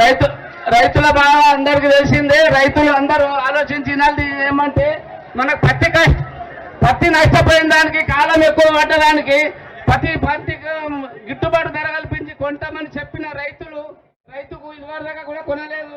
రైతు రైతుల బాధ అందరికి తెలిసిందే రైతులు అందరూ ఆలోచించినది ఏమంటే మనకు పత్తి కష్ట పత్తి నష్టపోయిన దానికి కాలం ఎక్కువ పట్టడానికి పత్తి పత్తికి గిట్టుబాటు ధర కల్పించి కొంటామని చెప్పిన రైతులు రైతుకు ఇదివరదాకా కూడా కొనలేదు.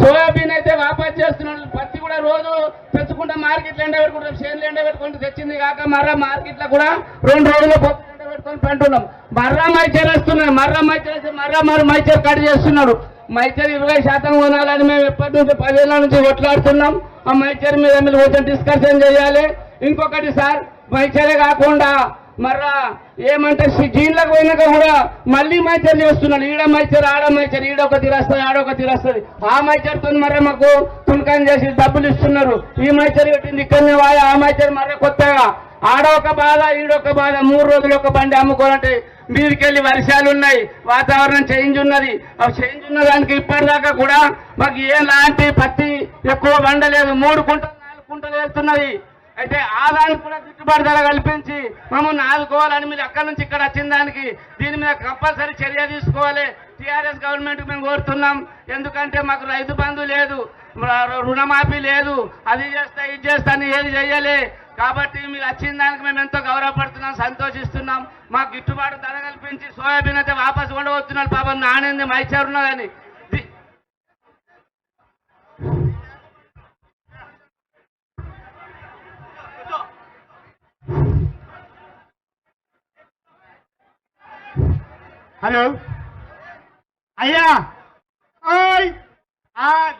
సోయాబీన్ అయితే వాపాస్ చేస్తున్నాడు పత్తి కూడా రోజు తెచ్చుకుంటే మార్కెట్లో ఎండ పెట్టుకుంటాం. చేనులు ఎండ పెట్టుకుంటే తెచ్చింది కాక మర్రా మార్కెట్లో కూడా రెండు రోజులు ఎండ పెట్టుకొని పంటున్నాం మర్రా మైచర్ వస్తున్నాడు మర్రా మైచర్ వస్తే మర్రా మర్ర మైచర్ కట్ చేస్తున్నాడు మైచర్ ఇరవై శాతం కొనాలని మేము ఎప్పటి నుంచి పదేళ్ళ నుంచి కొట్లాడుతున్నాం. ఆ మైచర్ మీద మీరు కొంచెం డిస్కషన్ చేయాలి. ఇంకొకటి సార్ మైచరే కాకుండా మర్రా ఏమంటే జీన్లకు పోయినాక కూడా మళ్ళీ మైచర్ చేస్తున్నాడు. ఈడ మైచర్ ఆడ మైచర్ ఈడ ఒక తిరస్తుంది ఆడ ఒక తీరస్తుంది. ఆ మైచర్తో మర్ర మాకు తుణకాయం చేసి డబ్బులు ఇస్తున్నారు. ఈ మైచర్ పెట్టింది ఇక్కడనే వాయ ఆ మైచర్ మర్ర కొత్తగా ఆడొక బాధ ఈడొక బాధ మూడు రోజులు ఒక బండి అమ్ముకోవాలంటే మీదికెళ్ళి వర్షాలు ఉన్నాయి వాతావరణం చేంజ్ ఉన్నది. ఆ చేంజ్ ఉన్న దానికి ఇప్పటిదాకా కూడా మాకు ఏలాంటి పత్తి ఎక్కువ వండలేదు మూడు కుంటలు నాలుగు కుంటలు వెళ్తున్నది అయితే ఆదాయం కూడా గిట్టుబాటు ధర కల్పించి మమ్మల్ని ఆదుకోవాలని మీరు అక్కడి నుంచి ఇక్కడ వచ్చిన దానికి దీని మీద కంపల్సరీ చర్య తీసుకోవాలి. టీఆర్ఎస్ గవర్నమెంట్ మేము కోరుతున్నాం. ఎందుకంటే మాకు రైతు బంధు లేదు రుణమాఫీ లేదు. అది చేస్తా ఇది చేస్తా అని ఏది చెయ్యలే. కాబట్టి మీరు వచ్చిన దానికి మేము ఎంతో గౌరవపడుతున్నాం సంతోషిస్తున్నాం. మాకు గిట్టుబాటు ధర కల్పించి సోయాబీన్ అయితే వాపస్ ఉండబోతున్నారు పాపం నానింది మైచారున్నా కానీ హలో. అయ్యా. ఓయ్.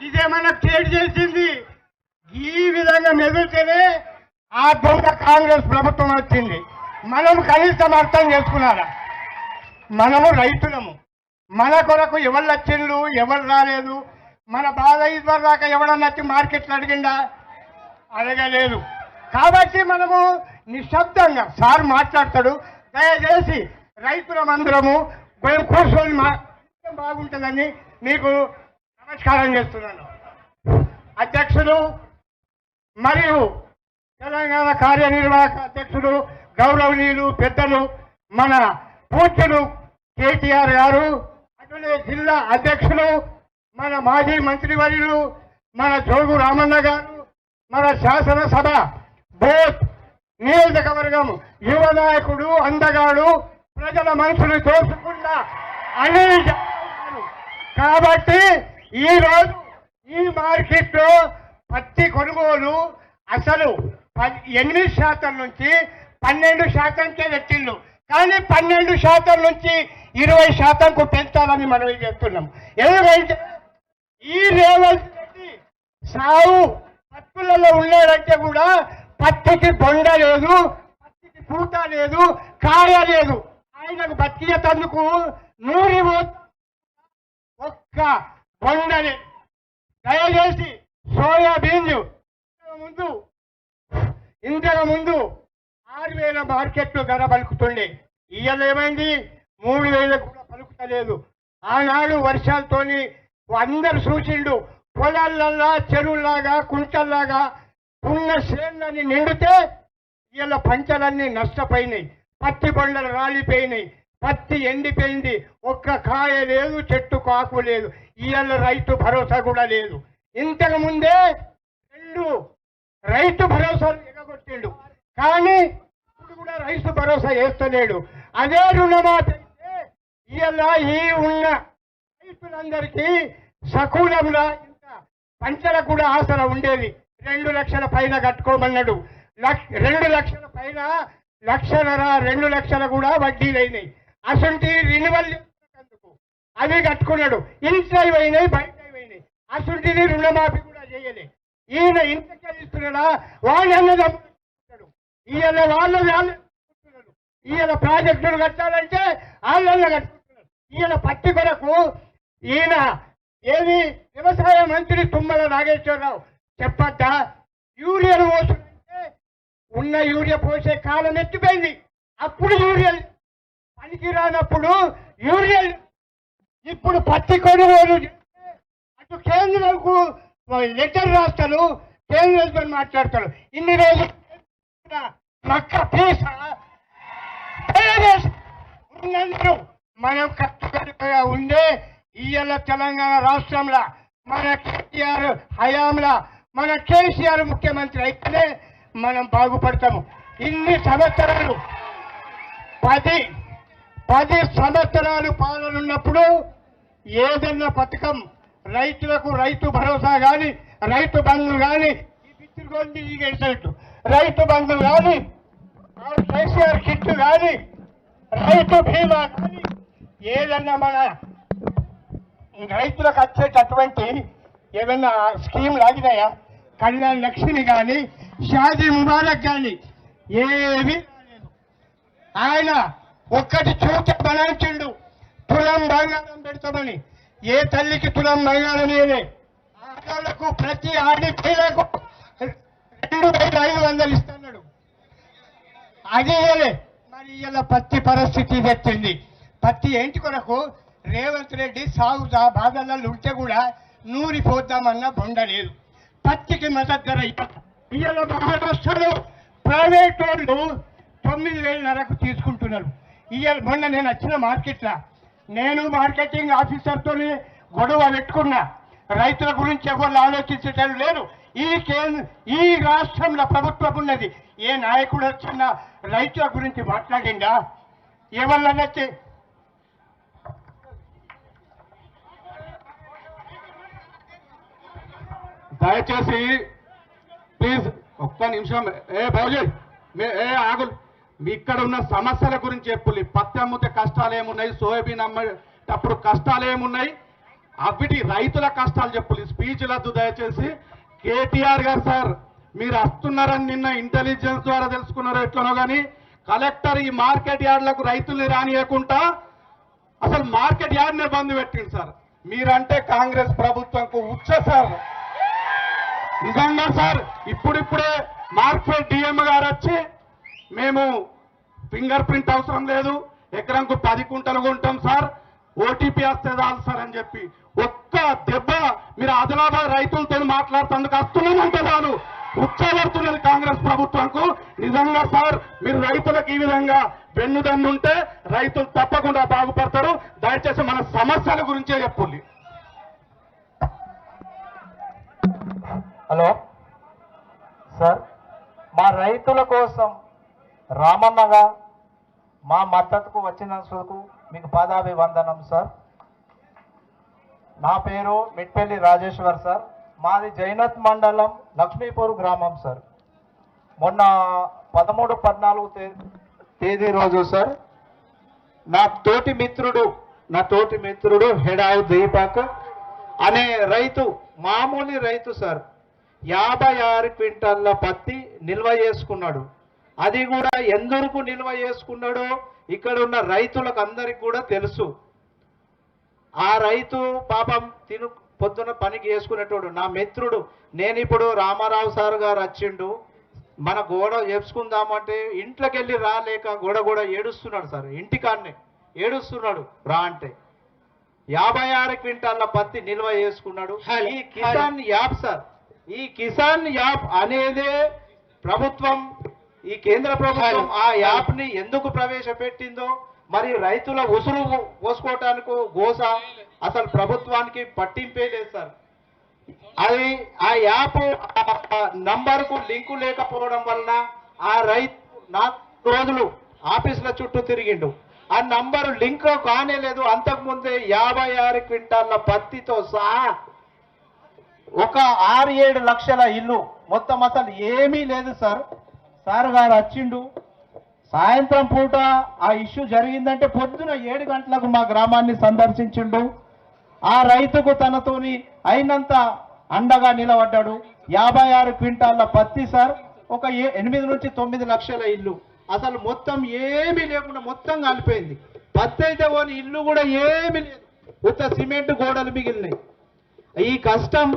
ఇదేమన్నా తేడు చేసింది? ఈ విధంగా మెదులుతేనే ఆ దొంగ కాంగ్రెస్ ప్రభుత్వం వచ్చింది. మనం కనీసం అర్థం చేసుకున్నారా? మనము రైతులము. మన కొరకు ఎవరు వచ్చిండ్రు ఎవరు రాలేదు? మన బాధ ఇదివరకు దాకా ఎవడన్నా వచ్చి మార్కెట్లు అడిగిందా అడగలేదు. కాబట్టి మనము నిశ్శబ్దంగా సార్ మాట్లాడతాడు దయచేసి రైతులమందరము మేము కూర్చొని మా బాగుంటుందని మీకు నమస్కారం చేస్తున్నాను. అధ్యక్షులు మరియు తెలంగాణ కార్యనిర్వాహక అధ్యక్షుడు గౌరవనీయులు పెద్దలు మన పూజ్యులు కేటీఆర్ గారు అటునే జిల్లా అధ్యక్షులు మన మాజీ మంత్రివర్యులు మన జోగు రామన్న గారు మన శాసనసభ బోత్ నియోజకవర్గం యువ నాయకుడు అందగాడు ప్రజల మనసును దోచుకున్న అనిల్ కాబట్టి ఈ రోజు ఈ మార్కెట్లో పత్తి కొనుగోలు అసలు ఎనిమిది శాతం నుంచి పన్నెండు శాతంకే పెట్టిండు కానీ పన్నెండు శాతం నుంచి ఇరవై శాతంకు పెంచాలని మనం చెప్తున్నాం. ఎందుకంటే ఈ రేవంత్ రెడ్డి సావు పత్తులలో ఉన్నాడంటే కూడా పత్తికి బొండ లేదు పత్తికి పూట లేదు కాయ లేదు. ఆయనకు బతికేటందుకు నూరి ఒక్క బొండని. దయచేసి సోయాబీన్ ముందు ఇంతకు ముందు ఆరు వేల మార్కెట్లు ధర పలుకుతుండే ఇవాళ ఏమైంది? మూడు వేలకు కూడా పలుకుతలేదు. ఆనాడు వర్షాలతోని అందరు సూచిండు పొలాలల్లా చెరువుల్లాగా కుంటల్లాగా ఉన్న శ్రేణులన్నీ నిండితే ఇవాళ పంచలన్నీ నష్టపోయినాయి. పత్తి బండలు రాలిపోయినాయి. పత్తి ఎండిపోయింది. ఒక్క కాయ లేదు చెట్టు కాకు లేదు. ఇవాళ రైతు భరోసా కూడా లేదు. ఇంతకు ముందే రెండు రైతు భరోసా చెప్పిండు కానీ ఇప్పుడు కూడా రైతు భరోసా వేస్తలేడు అదే రుణమాఫీ అయితే ఈ ఉన్న రైతులందరికీ సకూలంగా ఇంత పంటలకు కూడా ఆసన ఉండేది. రెండు లక్షల పైన కట్టుకోమన్నాడు. లక్ష రెండు లక్షల పైన లక్షలరా రెండు లక్షల కూడా వడ్డీలు అయినాయి. అసలు రినివల్ చేసినందుకు అవి కట్టుకున్నాడు. ఇంట్లో అయినాయి బయట పోయినాయి. రుణమాఫీ కూడా చేయలే. ఈయన ఇంత ఇస్తున్నాడా వాళ్ళన్న ఈయన వాళ్ళు ఈయన ప్రాజెక్టులు కట్టాలంటే వాళ్ళన్న కట్టుకుంటున్నారు. ఈయన పత్తి కొరకు ఈయన ఏది వ్యవసాయ మంత్రి తుమ్మల నాగేశ్వరరావు చెప్పద్దా? యూరియాను పోసుకుంటే ఉన్న యూరియా పోసే కాలం ఎత్తిపోయింది. అప్పుడు యూరియా పనికి రానప్పుడు యూరియల్ ఇప్పుడు పత్తి కొనుగోలు అటు కేంద్రంకు లెటర్ రాస్తారు కేంద్రంతో మాట్లాడతారు. ఇన్ని రోజులు నక్క తీస ఉన్నందుకు మనం కట్టుకట్టుగా ఉండే ఇయ్యాల తెలంగాణ రాష్ట్రంలో మన కేటీఆర్ హయాంలో మన కేసీఆర్ ముఖ్యమంత్రి అయితేనే మనం బాగుపడతాము. ఇన్ని సంవత్సరాలు పది పది సంవత్సరాలు పాలన ఉన్నప్పుడు ఏదన్నా పథకం రైతులకు రైతు భరోసా కానీ రైతు బంధు కానీ రైతు బంధు కానీ కేసీఆర్ కిట్ కానీ రైతు బీమా కానీ ఏదన్నా మన రైతులకు వచ్చేటటువంటి ఏదన్నా స్కీమ్ లాగినాయా? కళ్యాణ్ లక్ష్మి కానీ షాజీ ముబారక్ కానీ ఏవి ఆయన ఒక్కటి చూత బలాంచుండు తులం బంగారం పెడతామని. ఏ తల్లికి తులం బంగారం లేదే ఆడవాళ్ళకు ప్రతి ఆడిపిల్లకు వేల ఐదు వందలు ఇస్తున్నాడు అది మరి ఇలా పత్తి పరిస్థితి తెచ్చింది పత్తి ఏంటి కొరకు? రేవంత్ రెడ్డి సాగు బాధలలో ఉంటే కూడా నూరిపోద్దామన్న బొండ లేదు. పత్తికి మద్దతు ధర ఇవాళ మహారాష్ట్రలో ప్రైవేట్ వాళ్ళు తొమ్మిది వేలన్నరకు తీసుకుంటున్నారు. ఇవాళ మొన్న నేను వచ్చిన మార్కెట్లో నేను మార్కెటింగ్ ఆఫీసర్తో గొడవ పెట్టుకున్నా. రైతుల గురించి ఎవరు ఆలోచించటం లేరు. ఈ కేంద్ర ఈ రాష్ట్రంలో ప్రభుత్వం ఉన్నది. ఏ నాయకుడు వచ్చిన రైతుల గురించి మాట్లాడిందా ఎవరన్నా దయచేసి ప్లీజ్ ఒక్క నిమిషం. ఏ బాబుజీ మీ ఏ ఆగు మీ ఇక్కడ ఉన్న సమస్యల గురించి చెప్పులి పత్తి అమ్మితే కష్టాలు ఏమున్నాయి? సోయాబీన్ అమ్మేటప్పుడు కష్టాలు ఏమున్నాయి? అవిటి రైతుల కష్టాలు చెప్పులి స్పీచ్ లద్దు దయచేసి. కేటీఆర్ గారు సార్ మీరు వస్తున్నారని నిన్న ఇంటెలిజెన్స్ ద్వారా తెలుసుకున్నారో ఎట్లనో కానీ కలెక్టర్ ఈ మార్కెట్ యార్డ్లకు రైతుల్ని రానియకుండా అసలు మార్కెట్ యార్డ్ని బంద్ పెట్టింది సార్. మీరంటే కాంగ్రెస్ ప్రభుత్వంకు ఉచ్చ సార్. నిజంగా సార్ ఇప్పుడిప్పుడే మార్కెట్ డిఎం గారు వచ్చి మేము ఫింగర్ ప్రింట్ అవసరం లేదు ఎకరంకు పది కుంటలు కొంటాం సార్. ఓటీపీ వస్తే చాలు సార్ అని చెప్పి ఒక్క దెబ్బ మీరు ఆదిలాబాద్ రైతులతో మాట్లాడుతుందుకు వస్తున్నానంటే చాలు. ఉచ్చబడుతున్నది కాంగ్రెస్ ప్రభుత్వంకు నిజంగా సార్ మీరు రైతులకు ఈ విధంగా వెన్నుదన్నుంటే రైతులు తప్పకుండా బాగుపడతారు. దయచేసి మన సమస్యల గురించే చెప్పుల్లి హలో. సార్ మా రైతుల కోసం రామన్నగా మా మద్దతుకు వచ్చినందుకు మీకు పాదాభివందనం సార్. నా పేరు మిట్పల్లి రాజేశ్వర్ సార్. మాది జైనత్ మండలం లక్ష్మీపూర్ గ్రామం సార్. మొన్న పదమూడు పద్నాలుగు తేదీ రోజు సార్ నా తోటి మిత్రుడు నా తోటి మిత్రుడు హెడావు దీపక్ అనే రైతు మామూలు రైతు సార్. యాభై ఆరు క్వింటాల్ల పత్తి నిల్వ చేసుకున్నాడు. అది కూడా ఎందుకు నిల్వ చేసుకున్నాడో ఇక్కడ ఉన్న రైతులకు అందరికి కూడా తెలుసు. ఆ రైతు పాపం తిను పొద్దున పనికి చేసుకునేటోడు. నా మిత్రుడు నేను ఇప్పుడు రామారావు సార్ గారు వచ్చిండు. మన గోడ చెప్పుకుందామంటే ఇంట్లోకి వెళ్ళి రాలేక గోడ కూడా ఏడుస్తున్నాడు సార్. ఇంటికాన్నే ఏడుస్తున్నాడు రా అంటే. యాభై ఆరు క్వింటాల పత్తి నిల్వ చేసుకున్నాడు. ఈ కిసాన్ యాప్ సార్. ఈ కిసాన్ యాప్ అనేదే ప్రభుత్వం ఈ కేంద్ర ప్రభుత్వం ఆ యాప్ని ఎందుకు ప్రవేశపెట్టిందో మరి రైతుల ఉసురు పోసుకోవటానికి గోస అసలు ప్రభుత్వానికి పట్టింపే లేదు సార్. అది ఆ యాప్ నంబర్కు లింకు లేకపోవడం వలన ఆ రైతు నా రోజులు ఆఫీసుల చుట్టూ తిరిగిండు. ఆ నంబరు లింక్ కానే లేదు. అంతకుముందే యాభై ఆరు క్వింటాల పత్తితో సహా ఒక ఆరు ఏడు లక్షల ఇల్లు. మొత్తం అసలు ఏమీ లేదు సార్. సార్ గారు వచ్చిండు. సాయంత్రం పూట ఆ ఇష్యూ జరిగిందంటే పొద్దున ఏడు గంటలకు మా గ్రామాన్ని సందర్శించిండు. ఆ రైతుకు తనతోని అయినంత అండగా నిలబడ్డాడు. యాభై ఆరు క్వింటాళ్ళ పత్తి సార్ ఒక ఎనిమిది నుంచి తొమ్మిది లక్షల ఇల్లు. అసలు మొత్తం ఏమీ లేకుండా మొత్తం కలిపోయింది. పత్తి అయితే పోని ఇల్లు కూడా ఏమీ లేదు. ఉత్త సిమెంట్ గోడలు మిగిలినాయి. ఈ కష్టం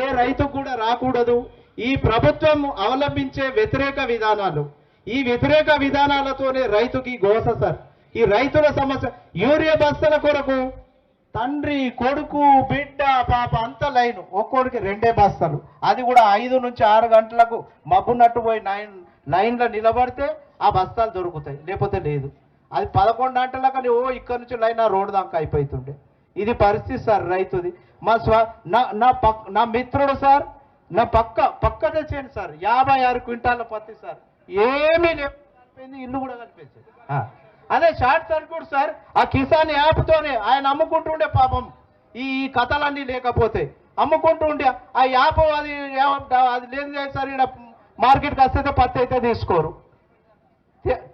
ఏ రైతు కూడా రాకూడదు. ఈ ప్రభుత్వం అవలంబించే వ్యతిరేక విధానాలు. ఈ వ్యతిరేక విధానాలతోనే రైతుకి గోస సార్. ఈ రైతుల సమస్య యూరియా బస్తల కొరకు తండ్రి కొడుకు బిడ్డ పాప అంత లైన్. ఒక్కోడికి రెండే బస్తాలు. అది కూడా ఐదు నుంచి ఆరు గంటలకు మబ్బున్నట్టు పోయి నైన్ లైన్లో నిలబడితే ఆ బస్తాలు దొరుకుతాయి. లేకపోతే లేదు. అది పదకొండు గంటలకు ఓ ఇక్కడ నుంచి లైన్ ఆ రోడ్డు దాకా అయిపోతుండే. ఇది పరిస్థితి సార్ రైతుది. మా స్వ నా నా పక్ నా మిత్రుడు సార్ నా పక్క పక్క తెచ్చేయండి సార్. యాభై ఆరు క్వింటాల పత్తి సార్. ఏమీ కలిపింది ఇల్లు కూడా కనిపించింది అదే షార్ట్ సర్క్యూట్ సార్. ఆ కిసాన్ యాప్తోనే ఆయన అమ్ముకుంటుండే పాపం. ఈ కథలన్నీ లేకపోతే అమ్ముకుంటూ ఉండే ఆ యాప్ అది అది లేదు సార్. ఈడ మార్కెట్కి వస్తే పత్తి అయితే తీసుకోరు.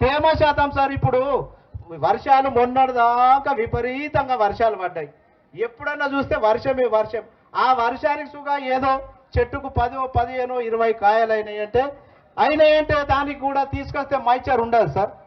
తేమ శాతం సార్ ఇప్పుడు వర్షాలు మొన్నటిదాకా విపరీతంగా వర్షాలు పడ్డాయి. ఎప్పుడన్నా చూస్తే వర్షమే వర్షం. ఆ వర్షానికి సుగా ఏదో చెట్టుకు పదో పదిహేను ఇరవై కాయలు అయినాయి అంటే అయినాయి అంటే దానికి కూడా తీసుకొస్తే మైచర్ ఉండదు సార్.